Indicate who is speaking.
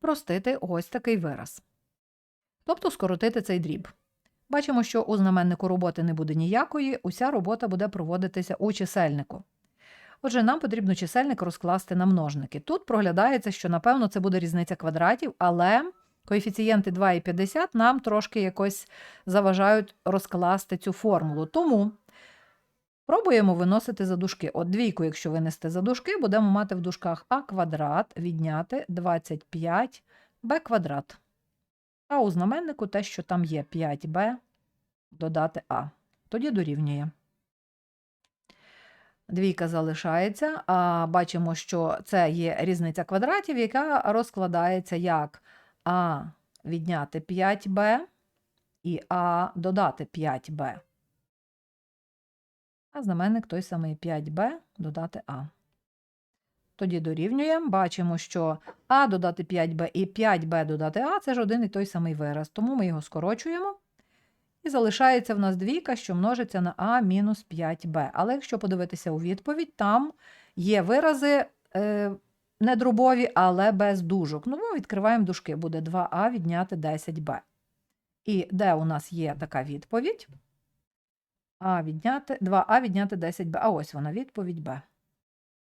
Speaker 1: спростити ось такий вираз. Тобто скоротити цей дріб. Бачимо, що у знаменнику роботи не буде ніякої, уся робота буде проводитися у чисельнику. Отже, нам потрібно чисельник розкласти на множники. Тут проглядається, що, напевно, це буде різниця квадратів, але коефіцієнти 2 і 50 нам трошки якось заважають розкласти цю формулу. Тому пробуємо виносити за дужки. От двійку, якщо винести за дужки, будемо мати в дужках а квадрат відняти 25 б квадрат. А у знаменнику те, що там є 5b, додати а. Тоді дорівнює. Двійка залишається, а бачимо, що це є різниця квадратів, яка розкладається як а відняти 5b і а додати 5b. А знаменник той самий 5b додати а. Тоді дорівнюємо, бачимо, що а додати 5b і 5b додати а це ж один і той самий вираз, тому ми його скорочуємо. І залишається в нас двійка, що множиться на а мінус 5b. Але якщо подивитися у відповідь, там є вирази е, не дробові, але без дужок. Ну, ми відкриваємо дужки, буде 2а відняти 10b. І де у нас є така відповідь? А відняти, 2а відняти 10Б. А ось вона відповідь b.